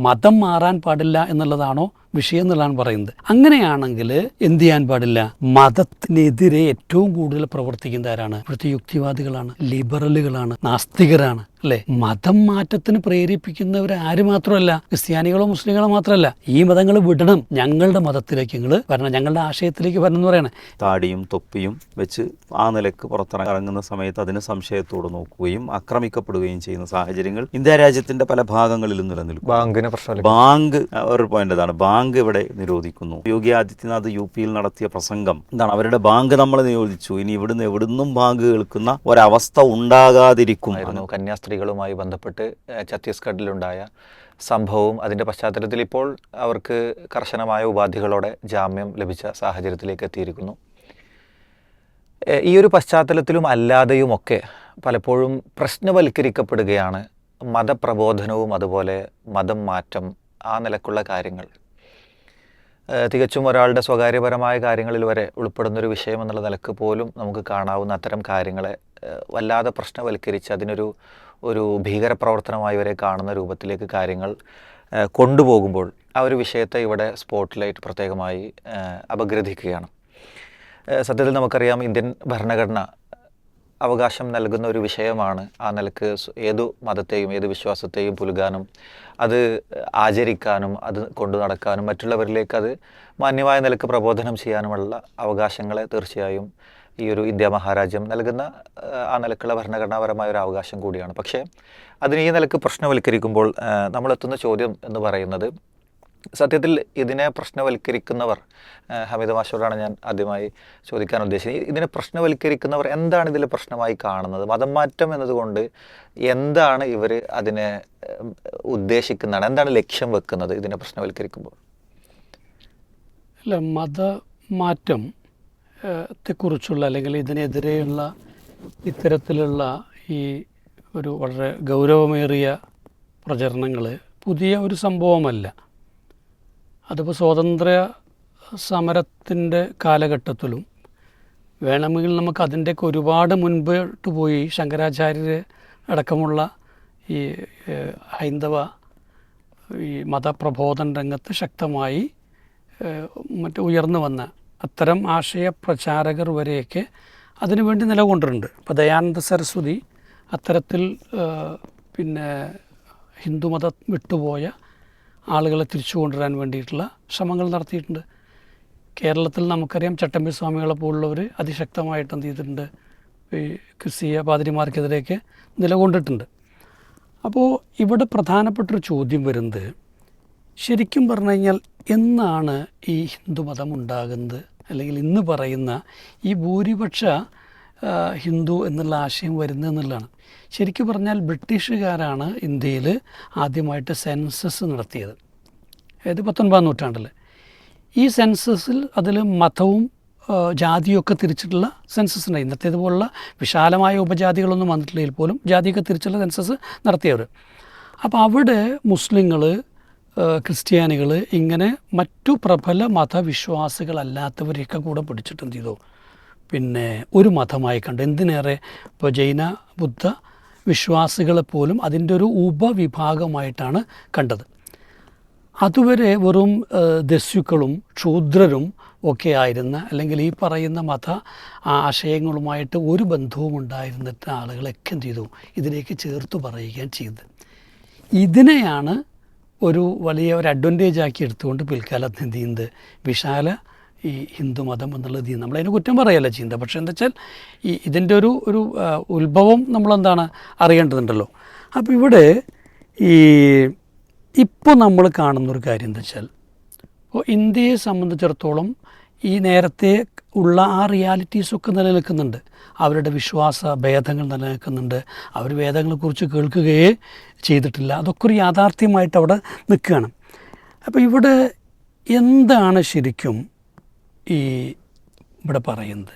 മതം മാറാൻ പാടില്ല എന്നുള്ളതാണോ വിഷയം എന്നുള്ളതാണ് പറയുന്നത്. അങ്ങനെയാണെങ്കിൽ എന്ത് ചെയ്യാൻ പാടില്ല? മതത്തിനെതിരെ ഏറ്റവും കൂടുതൽ പ്രവർത്തിക്കുന്ന ആരാണ്? ഇവിടുത്തെ യുക്തിവാദികളാണ് ലിബറലുകളാണ് നാസ്തികരാണ് അല്ലെ? മതം മാറ്റത്തിന് പ്രേരിപ്പിക്കുന്നവർ ആര് മാത്രമല്ല? ക്രിസ്ത്യാനികളോ മുസ്ലിങ്ങളോ മാത്രമല്ല. ഈ മതങ്ങൾ വിടണം. ഞങ്ങളുടെ മതത്തിലേക്ക് നിങ്ങൾ വരണം. ഞങ്ങളുടെ ആശയത്തിലേക്ക് വരണം എന്ന് പറയണേ. താടിയും തൊപ്പിയും വെച്ച് ആ നിലയ്ക്ക് പുറത്തിറങ്ങുന്ന സമയത്ത് അതിന് സംശയത്തോട് നോക്കുകയും ആക്രമിക്കപ്പെടുകയും ചെയ്യുന്ന സാഹചര്യങ്ങൾ ഇന്ത്യ രാജ്യത്തിന്റെ പല ഭാഗങ്ങളിലും നിലനിൽക്കും. ബാങ്കിന് പ്രശ്നം ബാങ്ക് ഒരു പോയിന്റ് അതാണ് ബാങ്ക് ഇവിടെ നിരോധിക്കുന്നു. യോഗി ആദിത്യനാഥ് യു പിയിൽ നടത്തിയ പ്രസംഗം എന്താണ്? അവരുടെ ബാങ്ക് നമ്മൾ നിരോധിച്ചു ഇനി ഇവിടുന്ന് എവിടുന്നും ബാങ്ക് കേൾക്കുന്ന ഒരവസ്ഥ ഉണ്ടാകാതിരിക്കും. കന്യാസ്ത്രീകളുമായി ബന്ധപ്പെട്ട് ഛത്തീസ്ഗഡിലുണ്ടായ സംഭവവും അതിന്റെ പശ്ചാത്തലത്തിൽ ഇപ്പോൾ അവർക്ക് കർശനമായ ഉപാധികളോടെ ജാമ്യം ലഭിച്ച സാഹചര്യത്തിലേക്ക് എത്തിയിരിക്കുന്നു. ഈ ഒരു പശ്ചാത്തലത്തിലും അല്ലാതെയുമൊക്കെ പലപ്പോഴും പ്രശ്നവൽക്കരിക്കപ്പെടുകയാണ് മതപ്രബോധനവും അതുപോലെ മതം മാറ്റം ആ നിലക്കുള്ള കാര്യങ്ങൾ. തികച്ചും ഒരാളുടെ സ്വകാര്യപരമായ കാര്യങ്ങളിൽ വരെ ഉൾപ്പെടുന്നൊരു വിഷയം എന്നുള്ള നിലയ്ക്ക് പോലും നമുക്ക് കാണാവുന്ന അത്തരം കാര്യങ്ങളെ വല്ലാതെ പ്രശ്നവൽക്കരിച്ച് അതിനൊരു ഒരു ഭീകരപ്രവർത്തനമായി വരെ കാണുന്ന രൂപത്തിലേക്ക് കാര്യങ്ങൾ കൊണ്ടുപോകുമ്പോൾ ആ ഒരു വിഷയത്തെ ഇവിടെ സ്പോട്ട്ലൈറ്റ് പ്രത്യേകമായി അപഗ്രഥിക്കുകയാണ്. സത്യത്തിൽ നമുക്കറിയാം ഇന്ത്യൻ ഭരണഘടന അവകാശം നൽകുന്ന ഒരു വിഷയമാണ്. ആ നിലയ്ക്ക് ഏതു മതത്തെയും ഏത് വിശ്വാസത്തെയും പുലുകാനും അത് ആചരിക്കാനും അത് കൊണ്ടു നടക്കാനും മറ്റുള്ളവരിലേക്ക് അത് മാന്യമായ നിലയ്ക്ക് പ്രബോധനം ചെയ്യാനുമുള്ള അവകാശങ്ങളെ തീർച്ചയായും ഈ ഒരു ഇന്ത്യ മഹാരാജ്യം നൽകുന്ന ആ, നിലക്കുള്ള ഭരണഘടനാപരമായ ഒരു അവകാശം കൂടിയാണ്. പക്ഷേ അതിന് ഈ നിലയ്ക്ക് പ്രശ്നവൽക്കരിക്കുമ്പോൾ നമ്മളെത്തുന്ന ചോദ്യം എന്ന് പറയുന്നത് സത്യത്തിൽ ഇതിനെ പ്രശ്നവൽക്കരിക്കുന്നവർ ഹമീദ് മാഷോടാണ് ഞാൻ ആദ്യമായി ചോദിക്കാൻ ഉദ്ദേശിച്ചത്. ഇതിനെ പ്രശ്നവൽക്കരിക്കുന്നവർ എന്താണ് ഇതിൽ പ്രശ്നമായി കാണുന്നത്? മതം മാറ്റം എന്നതുകൊണ്ട് എന്താണ് ഇവർ അതിനെ ഉദ്ദേശിക്കുന്നതാണ്? എന്താണ് ലക്ഷ്യം വെക്കുന്നത് ഇതിനെ പ്രശ്നവൽക്കരിക്കുമ്പോൾ? അല്ല മതമാറ്റം ത്തെക്കുറിച്ചുള്ള അല്ലെങ്കിൽ ഇതിനെതിരെയുള്ള ഇത്തരത്തിലുള്ള ഈ ഒരു വളരെ ഗൗരവമേറിയ പ്രചരണങ്ങൾ പുതിയ ഒരു സംഭവമല്ല. അതിപ്പോൾ സ്വാതന്ത്ര്യ സമരത്തിന്റെ കാലഘട്ടത്തിലും വേണമെങ്കിൽ നമുക്ക് അതിന്റെയൊക്കെ ഒരുപാട് മുൻപോട്ട് പോയി ശങ്കരാചാര്യർ അടക്കമുള്ള ഈ ഹൈന്ദവ ഈ മതപ്രബോധന രംഗത്ത് ശക്തമായി മറ്റു ഉയർന്നു വന്ന അത്തരം ആശയ പ്രചാരകർ വരെയൊക്കെ അതിനുവേണ്ടി നിലകൊണ്ടിട്ടുണ്ട്. ഇപ്പോൾ ദയാനന്ദ സരസ്വതി അത്തരത്തിൽ പിന്നെ ഹിന്ദുമതം വിട്ടുപോയ ആളുകളെ തിരിച്ചു കൊണ്ടുവരാൻ വേണ്ടിയിട്ടുള്ള ശ്രമങ്ങൾ നടത്തിയിട്ടുണ്ട്. കേരളത്തിൽ നമുക്കറിയാം ചട്ടമ്പി സ്വാമികളെ പോലുള്ളവർ അതിശക്തമായിട്ട് എന്ത് ചെയ്തിട്ടുണ്ട്. ഈ ക്രിസ്തീയ പാതിരിമാർക്കെതിരെയൊക്കെ നിലകൊണ്ടിട്ടുണ്ട്. അപ്പോൾ ഇവിടെ പ്രധാനപ്പെട്ടൊരു ചോദ്യം വരുന്നത് ശരിക്കും പറഞ്ഞു കഴിഞ്ഞാൽ എന്നാണ് ഈ ഹിന്ദുമതം ഉണ്ടാകുന്നത്? അല്ലെങ്കിൽ ഇന്ന് പറയുന്ന ഈ ഭൂരിപക്ഷ ഹിന്ദു എന്നുള്ള ആശയം വരുന്നത് എന്നുള്ളതാണ്. ശരിക്കും പറഞ്ഞാൽ ബ്രിട്ടീഷുകാരാണ് ഇന്ത്യയിൽ ആദ്യമായിട്ട് സെൻസസ് നടത്തിയത്. അതായത് പത്തൊൻപതാം നൂറ്റാണ്ടിൽ ഈ സെൻസസിൽ അതിൽ മതവും ജാതിയൊക്കെ തിരിച്ചിട്ടുള്ള സെൻസസ് ഉണ്ട് ഇന്നത്തേതുപോലുള്ള വിശാലമായ ഉപജാതികളൊന്നും വന്നിട്ടില്ലെങ്കിൽ പോലും ജാതിയൊക്കെ തിരിച്ചുള്ള സെൻസസ് നടത്തിയവർ അപ്പോൾ അവിടെ മുസ്ലിങ്ങൾ ക്രിസ്ത്യാനികൾ ഇങ്ങനെ മറ്റു പ്രബല മതവിശ്വാസികളല്ലാത്തവരെയൊക്കെ കൂടെ പിടിച്ചിട്ട് എന്ത് ചെയ്തു? പിന്നെ ഒരു മതമായി കണ്ട്. എന്തിനേറെ? ഇപ്പോൾ ജൈന ബുദ്ധ വിശ്വാസികളെ പോലും അതിന്റെ ഒരു ഉപവിഭാഗമായിട്ടാണ് കണ്ടത്. അതുവരെ വെറും ദസ്യുക്കളും ക്ഷൂദ്രരും ഒക്കെ ആയിരുന്ന അല്ലെങ്കിൽ ഈ പറയുന്ന മത ആശയങ്ങളുമായിട്ട് ഒരു ബന്ധവും ഉണ്ടായിരുന്നിട്ട് ആളുകളൊക്കെ എന്ത് ചെയ്തു? ഇതിലേക്ക് ചേർത്ത് പറയുകയും ചെയ്തത്. ഇതിനെയാണ് ഒരു വലിയ ഒരു അഡ്വാന്റേജ് ആക്കി എടുത്തുകൊണ്ട് പിൽക്കാലത്ത് എന്ത് ചെയ്യുന്നത്? വിശാല ഈ ഹിന്ദുമതം എന്നുള്ളത് നമ്മൾ നമ്മളതിനെ കുറ്റം പറയല്ല ചിന്ത പക്ഷേ എന്താ വെച്ചാൽ ഈ ഇതിന്റെ ഒരു ഒരു ഉത്ഭവം നമ്മളെന്താണ് അറിയേണ്ടതുണ്ടല്ലോ. അപ്പോൾ ഇവിടെ ഈ ഇപ്പോൾ നമ്മൾ കാണുന്നൊരു കാര്യം എന്താ വെച്ചാൽ ഇപ്പോൾ ഇന്ത്യയെ സംബന്ധിച്ചിടത്തോളം ഈ നേരത്തെ ഉള്ള ആ റിയാലിറ്റീസൊക്കെ നിലനിൽക്കുന്നുണ്ട്. അവരുടെ വിശ്വാസ ഭേദങ്ങൾ നിലനിൽക്കുന്നുണ്ട്. അവർ വേദങ്ങളെക്കുറിച്ച് കേൾക്കുകയേ ചെയ്തിട്ടില്ല. അതൊക്കെ ഒരു യാഥാർത്ഥ്യമായിട്ട് അവിടെ നിൽക്കുകയാണ്. അപ്പോൾ ഇവിടെ എന്താണ് ശരിക്കും ഈ ഇവിടെ പറയുന്നത്.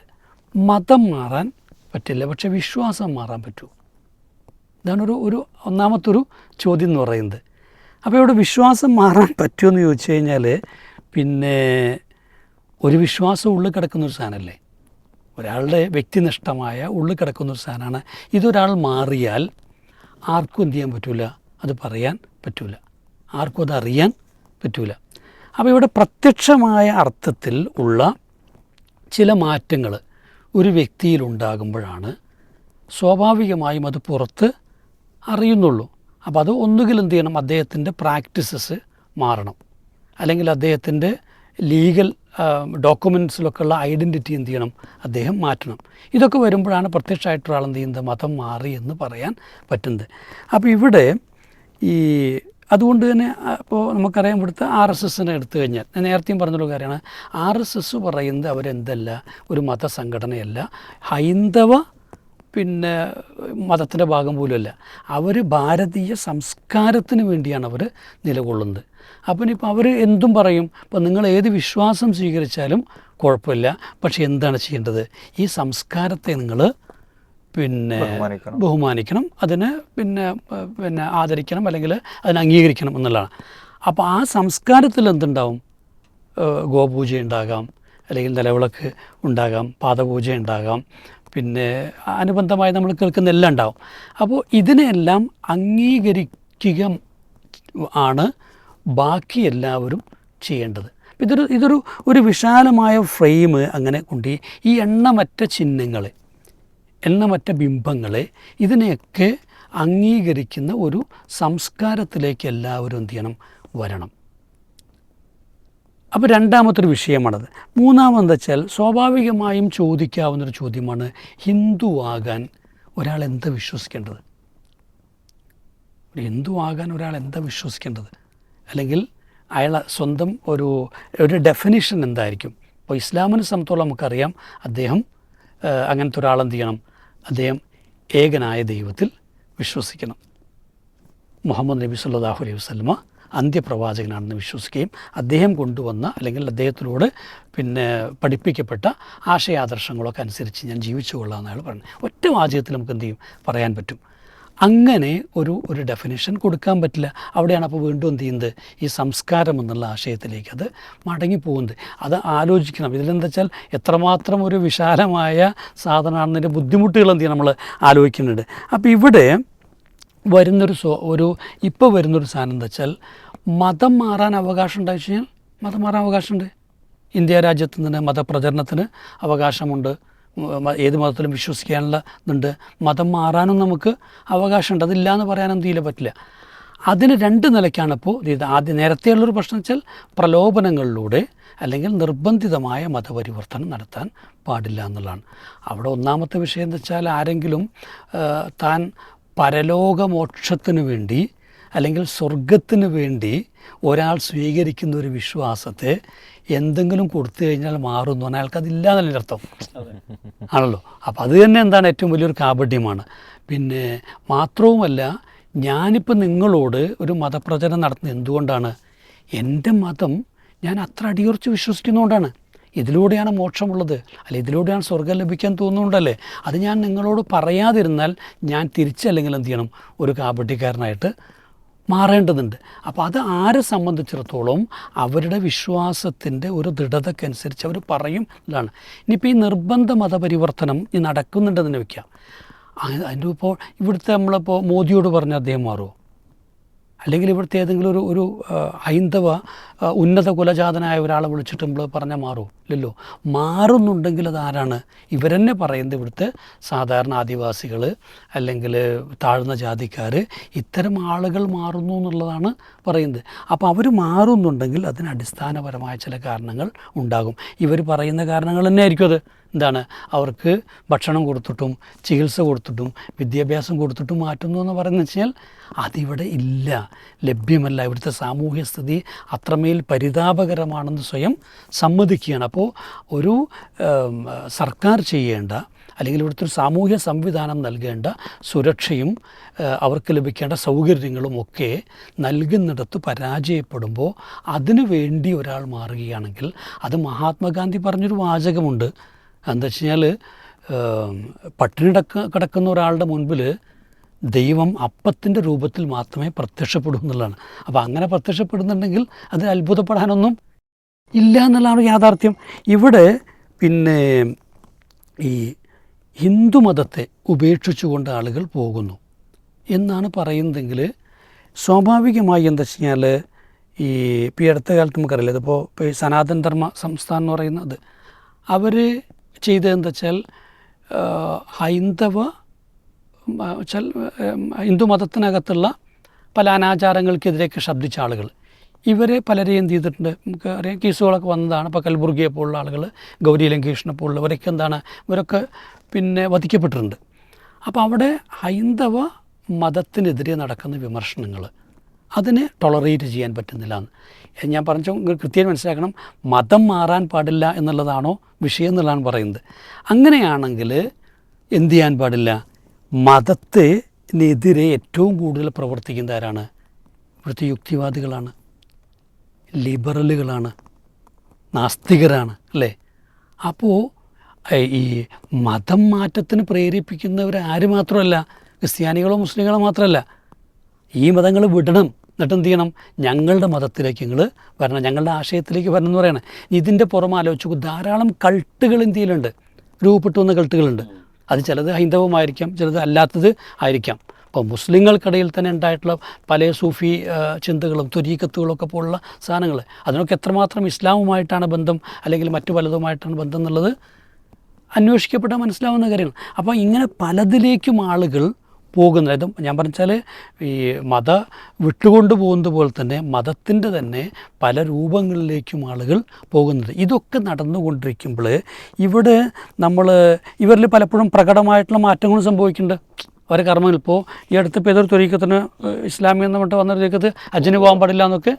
മതം മാറാൻ പറ്റില്ല പക്ഷെ വിശ്വാസം മാറാൻ പറ്റൂ. ഇതാണ് ഒരു ഒരു ഒന്നാമത്തൊരു ചോദ്യം എന്ന് പറയുന്നത്. അപ്പോൾ ഇവിടെ വിശ്വാസം മാറാൻ പറ്റുമെന്ന് ചോദിച്ചു കഴിഞ്ഞാൽ പിന്നെ ഒരു വിശ്വാസം ഉള്ളിൽ കിടക്കുന്ന ഒരു സാധനമല്ലേ? ഒരാളുടെ വ്യക്തിനിഷ്ഠമായ ഉള്ളിൽ കിടക്കുന്ന ഒരു സാധനമാണ്. ഇതൊരാൾ മാറിയാൽ ആർക്കും എന്ത് ചെയ്യാൻ പറ്റില്ല അത് പറയാൻ പറ്റില്ല ആർക്കും അത് അറിയാൻ പറ്റൂല. അപ്പോൾ ഇവിടെ പ്രത്യക്ഷമായ അർത്ഥത്തിൽ ഉള്ള ചില മാറ്റങ്ങൾ ഒരു വ്യക്തിയിൽ ഉണ്ടാകുമ്പോഴാണ് സ്വാഭാവികമായും അത് പുറത്ത് അറിയുന്നുള്ളൂ. അപ്പോൾ അത് ഒന്നുകിൽ എന്ത് ചെയ്യണം? അദ്ദേഹത്തിന്റെ പ്രാക്ടീസസ് മാറണം. അല്ലെങ്കിൽ അദ്ദേഹത്തിന്റെ ലീഗൽ ഡോക്യുമെൻസിലൊക്കെ ഉള്ള ഐഡന്റിറ്റി എന്ത് ചെയ്യണം? അദ്ദേഹം മാറ്റണം. ഇതൊക്കെ വരുമ്പോഴാണ് പ്രത്യക്ഷമായിട്ടൊരാൾ എന്ത് ചെയ്യുന്നത്? മതം മാറി എന്ന് പറയാൻ പറ്റുന്നത്. അപ്പോൾ ഇവിടെ ഈ അതുകൊണ്ട് തന്നെ ഇപ്പോൾ നമുക്കറിയാം ഇവിടുത്തെ ആർ എസ് എസിനെ എടുത്തു കഴിഞ്ഞാൽ ഞാൻ നേരത്തെയും പറഞ്ഞൊരു കാര്യമാണ് ആർ എസ് എസ് പറയുന്നത് അവരെന്തല്ല ഒരു മതസംഘടനയല്ല ഹൈന്ദവ പിന്നെ മതത്തിന്റെ ഭാഗം പോലുമല്ല. അവർ ഭാരതീയ സംസ്കാരത്തിന് വേണ്ടിയാണ് അവർ നിലകൊള്ളുന്നത്. അപ്പം ഇപ്പോൾ അവർ എന്തും പറയും ഇപ്പം നിങ്ങൾ ഏത് വിശ്വാസം സ്വീകരിച്ചാലും കുഴപ്പമില്ല പക്ഷേ എന്താണ് ചെയ്യേണ്ടത്? ഈ സംസ്കാരത്തെ നിങ്ങൾ പിന്നെ ബഹുമാനിക്കണം. അതിന് പിന്നെ പിന്നെ ആദരിക്കണം അല്ലെങ്കിൽ അതിനെ അംഗീകരിക്കണം എന്നുള്ളതാണ്. അപ്പോൾ ആ സംസ്കാരത്തിൽ എന്തുണ്ടാവും? ഗോപൂജ ഉണ്ടാകാം അല്ലെങ്കിൽ നിലവിളക്ക് ഉണ്ടാകാം പാദപൂജ ഉണ്ടാകാം പിന്നെ അനുബന്ധമായി നമ്മൾ കേൾക്കുന്ന എല്ലാം ഉണ്ടാവും. അപ്പോൾ ഇതിനെല്ലാം അംഗീകരിക്കുക ആണ് ബാക്കി എല്ലാവരും ചെയ്യേണ്ടത്. ഇതൊരു ഇതൊരു ഒരു വിശാലമായ ഫ്രെയിം അങ്ങനെ കൊണ്ട് ഈ എണ്ണമറ്റ ചിഹ്നങ്ങളെ എണ്ണമറ്റ ബിംബങ്ങളെ ഇതിനെയൊക്കെ അംഗീകരിക്കുന്ന ഒരു സംസ്കാരത്തിലേക്ക് എല്ലാവരും എന്ത് ചെയ്യണം? വരണം. അപ്പോൾ രണ്ടാമത്തൊരു വിഷയമാണത്. മൂന്നാമെന്ന് വെച്ചാൽ സ്വാഭാവികമായും ചോദിക്കാവുന്നൊരു ചോദ്യമാണ് ഹിന്ദു ആകാൻ ഒരാൾ എന്താ വിശ്വസിക്കേണ്ടത്? ഹിന്ദു ആകാൻ ഒരാൾ എന്താ വിശ്വസിക്കേണ്ടത്? അല്ലെങ്കിൽ അയാൾ സ്വന്തം ഒരു ഒരു ഡെഫിനിഷൻ എന്തായിരിക്കും? ഇപ്പോൾ ഇസ്ലാമിനെ സംബന്ധിച്ചോളം നമുക്കറിയാം അദ്ദേഹം അങ്ങനത്തെ ഒരാളെന്ത് ചെയ്യണം? അദ്ദേഹം ഏകനായ ദൈവത്തിൽ വിശ്വസിക്കണം. മുഹമ്മദ് നബി സല്ലാഹു അലൈഹി വസ്ലമ അന്ത്യപ്രവാചകനാണെന്ന് വിശ്വസിക്കുകയും അദ്ദേഹം കൊണ്ടുവന്ന അല്ലെങ്കിൽ അദ്ദേഹത്തിലൂടെ പിന്നെ പഠിപ്പിക്കപ്പെട്ട ആശയാദർശങ്ങളൊക്കെ അനുസരിച്ച് ഞാൻ ജീവിച്ചു കൊള്ളാമെന്ന് അയാൾ പറഞ്ഞു ഒറ്റ വാചകത്തിൽ നമുക്ക് എന്ത് ചെയ്യും? പറയാൻ പറ്റും. അങ്ങനെ ഒരു ഒരു ഡെഫിനേഷൻ കൊടുക്കാൻ പറ്റില്ല. അവിടെയാണ് അപ്പോൾ വീണ്ടും എന്ത് ചെയ്യുന്നത്? ഈ സംസ്കാരം എന്നുള്ള ആശയത്തിലേക്ക് അത് മടങ്ങി മടങ്ങിപ്പോകുന്നത്. അത് ആലോചിക്കണം. ഇതിലെന്താ വെച്ചാൽ എത്രമാത്രം ഒരു വിശാലമായ സാധനമാണെന്നതിന്റെ ബുദ്ധിമുട്ടുകൾ എന്ത് ചെയ്യണം നമ്മൾ ആലോചിക്കുന്നുണ്ട്. അപ്പോൾ ഇവിടെ വരുന്നൊരു സ്വ ഒരു ഇപ്പോൾ വരുന്നൊരു സാധനം എന്താ വെച്ചാൽ മതം മാറാൻ അവകാശം ഉണ്ടായി കഴിഞ്ഞാൽ മതം മാറാൻ അവകാശമുണ്ട്. ഇന്ത്യ രാജ്യത്ത് നിന്ന് മതപ്രചരണത്തിന് അവകാശമുണ്ട്. ഏത് മതത്തിലും വിശ്വസിക്കാനുള്ള ഇതുണ്ട്. മതം മാറാനും നമുക്ക് അവകാശമുണ്ട്. അതില്ല എന്ന് പറയാൻ തീരെ പറ്റില്ല. അതിന് രണ്ട് നിലയ്ക്കാണ് ഇപ്പോൾ ഇത് ആദ്യം നേരത്തെയുള്ളൊരു പ്രശ്നം വെച്ചാൽ പ്രലോഭനങ്ങളിലൂടെ അല്ലെങ്കിൽ നിർബന്ധിതമായ മതപരിവർത്തനം നടത്താൻ പാടില്ല എന്നുള്ളതാണ്. അവിടെ ഒന്നാമത്തെ വിഷയം എന്ന് വെച്ചാൽ ആരെങ്കിലും താൻ പരലോകമോക്ഷത്തിന് വേണ്ടി അല്ലെങ്കിൽ സ്വർഗത്തിന് വേണ്ടി ഒരാൾ സ്വീകരിക്കുന്ന ഒരു വിശ്വാസത്തെ എന്തെങ്കിലും കൊടുത്തു കഴിഞ്ഞാൽ മാറും എന്ന് പറഞ്ഞാൽ അയാൾക്ക് അതില്ല എന്നല്ലേ അർത്ഥം? ആണല്ലോ. അപ്പം അത് തന്നെ എന്താണ് ഏറ്റവും വലിയൊരു കാപഢ്യമാണ് പിന്നെ മാത്രവുമല്ല ഞാനിപ്പോൾ നിങ്ങളോട് ഒരു മതപ്രചരണം നടത്തുന്നത് എന്തുകൊണ്ടാണ്? എന്റെ മതം ഞാൻ അത്ര അടിയുറച്ച് വിശ്വസിക്കുന്നതുകൊണ്ടാണ് ഇതിലൂടെയാണ് മോക്ഷമുള്ളത്. അല്ല ഇതിലൂടെയാണ് സ്വർഗം ലഭിക്കാൻ തോന്നുന്നുണ്ടല്ലേ. അത് ഞാൻ നിങ്ങളോട് പറയാതിരുന്നാൽ ഞാൻ തിരിച്ചല്ലെങ്കിൽ എന്ത് ചെയ്യണം? ഒരു കാപട്യക്കാരനായിട്ട് മാറേണ്ടതുണ്ട്. അപ്പോൾ അത് ആരെ സംബന്ധിച്ചിടത്തോളം അവരുടെ വിശ്വാസത്തിന്റെ ഒരു ദൃഢതക്കനുസരിച്ച് അവർ പറയും എന്നാണ്. ഇനിയിപ്പോൾ ഈ നിർബന്ധ മതപരിവർത്തനം ഈ നടക്കുന്നുണ്ടെന്ന് വയ്ക്കാം അതിന്റെ ഇപ്പോൾ ഇവിടുത്തെ നമ്മളിപ്പോൾ മോദിയോട് പറഞ്ഞ അദ്ദേഹം മാറുമോ അല്ലെങ്കിൽ ഇവിടുത്തെ ഏതെങ്കിലും ഒരു ഒരു ഹൈന്ദവ ഉന്നത കുലജാതനായ ഒരാളെ വിളിച്ചിട്ട് നമ്മൾ പറഞ്ഞാൽ മാറുമോ ഇല്ലല്ലോ? മാറുന്നുണ്ടെങ്കിൽ അതാരാണ് ഇവരെന്നെ പറയുന്നത് ഇവിടുത്തെ സാധാരണ ആദിവാസികൾ അല്ലെങ്കിൽ താഴ്ന്ന ജാതിക്കാർ ഇത്തരം ആളുകൾ മാറുന്നു എന്നുള്ളതാണ് പറയുന്നത്. അപ്പോൾ അവർ മാറുന്നുണ്ടെങ്കിൽ അതിന് അടിസ്ഥാനപരമായ ചില കാരണങ്ങൾ ഉണ്ടാകും. ഇവർ പറയുന്ന കാരണങ്ങൾ തന്നെ ആയിരിക്കും അത്. എന്താണ്? അവർക്ക് ഭക്ഷണം കൊടുത്തിട്ടും ചികിത്സ കൊടുത്തിട്ടും വിദ്യാഭ്യാസം കൊടുത്തിട്ടും മാറ്റുന്നു എന്ന് പറയുന്നത് വെച്ചാൽ അതിവിടെ ഇല്ല. ലഭ്യമല്ല. ഇവിടുത്തെ സാമൂഹ്യ സ്ഥിതി അത്രമേൽ പരിതാപകരമാണെന്ന് സ്വയം സമ്മതിക്കുകയാണ്. അപ്പോൾ ഒരു സർക്കാർ ചെയ്യേണ്ട അല്ലെങ്കിൽ ഇവിടുത്തെ ഒരു സാമൂഹ്യ സംവിധാനം നൽകേണ്ട സുരക്ഷയും അവർക്ക് ലഭിക്കേണ്ട സൗകര്യങ്ങളും ഒക്കെ നൽകുന്നിടത്ത് പരാജയപ്പെടുമ്പോൾ അതിനു വേണ്ടി ഒരാൾ മാറുകയാണെങ്കിൽ അത് മഹാത്മാഗാന്ധി പറഞ്ഞൊരു വാചകമുണ്ട്. എന്താ വെച്ച് കഴിഞ്ഞാൽ പട്ടിണി കിടക്ക കിടക്കുന്ന ഒരാളുടെ മുൻപിൽ ദൈവം അപ്പത്തിന്റെ രൂപത്തിൽ മാത്രമേ പ്രത്യക്ഷപ്പെടൂ എന്നുള്ളതാണ്. അപ്പോൾ അങ്ങനെ പ്രത്യക്ഷപ്പെടുന്നുണ്ടെങ്കിൽ അതിൽ അത്ഭുതപ്പെടാനൊന്നും ഇല്ല എന്നുള്ളതാണ് യാഥാർത്ഥ്യം. ഇവിടെ പിന്നെ ഈ ഹിന്ദുമതത്തെ ഉപേക്ഷിച്ചുകൊണ്ട് ആളുകൾ പോകുന്നു എന്നാണ് പറയുന്നതെങ്കിൽ സ്വാഭാവികമായി എന്താ വെച്ച് കഴിഞ്ഞാൽ ഈ ഇപ്പോൾ ഈ അടുത്ത കാലത്ത് നമുക്കറിയില്ല. ഇതിപ്പോൾ ഇപ്പോൾ ഈ സനാതനധർമ്മ സംസ്ഥാനം എന്ന് പറയുന്നത് അവർ ചെയ്തതെന്താ വെച്ചാൽ ഹൈന്ദവ ഹിന്ദു മതത്തിനകത്തുള്ള പല അനാചാരങ്ങൾക്കെതിരെയൊക്കെ ശബ്ദിച്ച ആളുകൾ. ഇവരെ പലരെയും എന്ത് ചെയ്തിട്ടുണ്ട്? നമുക്ക് അറിയാം കേസുകളൊക്കെ വന്നതാണ്. ഇപ്പോൾ കൽബുർഗിയെ പോലുള്ള ആളുകൾ ഗൗരി ലങ്കേഷിനെ പോലുള്ളവരൊക്കെ എന്താണ് ഇവരൊക്കെ പിന്നെ വധിക്കപ്പെട്ടിട്ടുണ്ട്. അപ്പോൾ അവിടെ ഹൈന്ദവ മതത്തിനെതിരെ നടക്കുന്ന വിമർശനങ്ങൾ അതിനെ ടോളറേറ്റ് ചെയ്യാൻ പറ്റുന്നില്ല എന്ന്. ഞാൻ പറഞ്ഞ കൃത്യം മനസ്സിലാക്കണം മതം മാറാൻ പാടില്ല എന്നുള്ളതാണോ വിഷയം എന്നുള്ളതാണ് പറയുന്നത്. അങ്ങനെയാണെങ്കിൽ എന്ത് ചെയ്യാൻ പാടില്ല? മതത്തിനെതിരെ ഏറ്റവും കൂടുതൽ പ്രവർത്തിക്കുന്ന ആരാണ് ഇവിടുത്തെ യുക്തിവാദികളാണ്. ലിബറലുകളാണ് നാസ്തികരാണ് അല്ലേ? അപ്പോൾ ഈ മതം മാറ്റത്തിന് പ്രേരിപ്പിക്കുന്നവർ ആര് മാത്രമല്ല ക്രിസ്ത്യാനികളോ മുസ്ലിങ്ങളോ മാത്രമല്ല ഈ മതങ്ങൾ വിടണം എന്നിട്ട് എന്ത് ചെയ്യണം? ഞങ്ങളുടെ മതത്തിലേക്ക് നിങ്ങൾ വരണം ഞങ്ങളുടെ ആശയത്തിലേക്ക് വരണം എന്ന് പറയണം. ഇതിന്റെ പുറമെ ആലോചിച്ച് ധാരാളം കൾട്ടുകൾ ഇന്ത്യയിലുണ്ട് രൂപപ്പെട്ടു വന്ന കൾട്ടുകളുണ്ട്. അത് ചിലത് ഹൈന്ദവമായിരിക്കാം ചിലത് അല്ലാത്തത് ആയിരിക്കാം. ഇപ്പോൾ മുസ്ലിങ്ങൾക്കിടയിൽ തന്നെ ഉണ്ടായിട്ടുള്ള പല സൂഫി ചിന്തകളും തുരീക്കത്തുകളൊക്കെ പോലുള്ള സാധനങ്ങൾ. അതിനൊക്കെ എത്രമാത്രം ഇസ്ലാമുമായിട്ടാണ് ബന്ധം അല്ലെങ്കിൽ മറ്റു പലതുമായിട്ടാണ് ബന്ധം എന്നുള്ളത് അന്വേഷിക്കപ്പെട്ടാൽ മനസ്സിലാവുന്ന കാര്യങ്ങൾ. അപ്പോൾ ഇങ്ങനെ പലതിലേക്കും ആളുകൾ പോകുന്നത് അതും ഞാൻ പറഞ്ഞാൽ ഈ മത വിട്ടുകൊണ്ട് പോകുന്നത് പോലെ തന്നെ മതത്തിന്റെ തന്നെ പല രൂപങ്ങളിലേക്കും ആളുകൾ പോകുന്നത്. ഇതൊക്കെ നടന്നുകൊണ്ടിരിക്കുമ്പോൾ ഇവിടെ നമ്മൾ ഇവരിൽ പലപ്പോഴും പ്രകടമായിട്ടുള്ള മാറ്റങ്ങളും സംഭവിക്കുന്നുണ്ട്. അവരെ കർമ്മങ്ങൾ ഇപ്പോൾ ഈ അടുത്ത് ഇപ്പോൾ ഏതൊരു തുരീക്കത്തിന് ഇസ്ലാമിൽ എന്ന് പറഞ്ഞിട്ട് വന്ന തുരീക്കത്ത് അജിന് പോകാൻ പാടില്ല എന്നൊക്കെ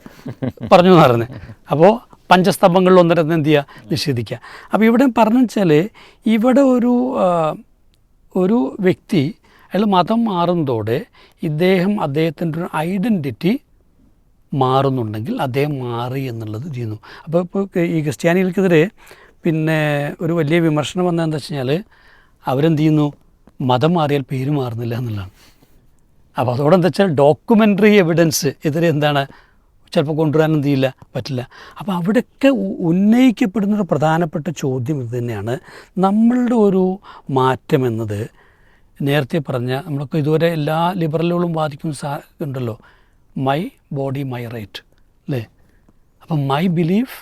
പറഞ്ഞു എന്ന് അപ്പോൾ പഞ്ചസ്തംഭങ്ങളിൽ ഒന്നിടത്ത് എന്ത് ചെയ്യുക? നിഷേധിക്കുക. അപ്പോൾ ഇവിടെ പറഞ്ഞു വെച്ചാൽ ഇവിടെ ഒരു ഒരു വ്യക്തി അയാൾ മതം മാറുന്നതോടെ ഇദ്ദേഹം അദ്ദേഹത്തിന്റെ ഒരു ഐഡന്റിറ്റി മാറുന്നുണ്ടെങ്കിൽ അദ്ദേഹം മാറി എന്നുള്ളത് ചെയ്യുന്നു. അപ്പോൾ ഇപ്പോൾ ഈ ക്രിസ്ത്യാനികൾക്കെതിരെ പിന്നെ ഒരു വലിയ വിമർശനം വന്നത് എന്താ വെച്ച് കഴിഞ്ഞാൽ അവരെന്ത് ചെയ്യുന്നു? മതം മാറിയാൽ പേര് മാറുന്നില്ല എന്നുള്ളതാണ്. അപ്പോൾ അതോടെ എന്താ വെച്ചാൽ ഡോക്യുമെന്ററി എവിഡൻസ് എതിരെ എന്താണ് ചിലപ്പോൾ കൊണ്ടുവരാൻ എന്ത് ചെയ്യില്ല പറ്റില്ല. അപ്പോൾ അവിടെയൊക്കെ ഉന്നയിക്കപ്പെടുന്ന ഒരു പ്രധാനപ്പെട്ട ചോദ്യം ഇത് തന്നെയാണ്. നമ്മളുടെ ഒരു മാറ്റം എന്നത് നേരത്തെ പറഞ്ഞ നമ്മളൊക്കെ ഇതുവരെ എല്ലാ ലിബറലുകളും വാദിക്കുന്ന സാ ഉണ്ടല്ലോ മൈ ബോഡി മൈ റൈറ്റ് അല്ലേ അപ്പം മൈ ബിലീഫ്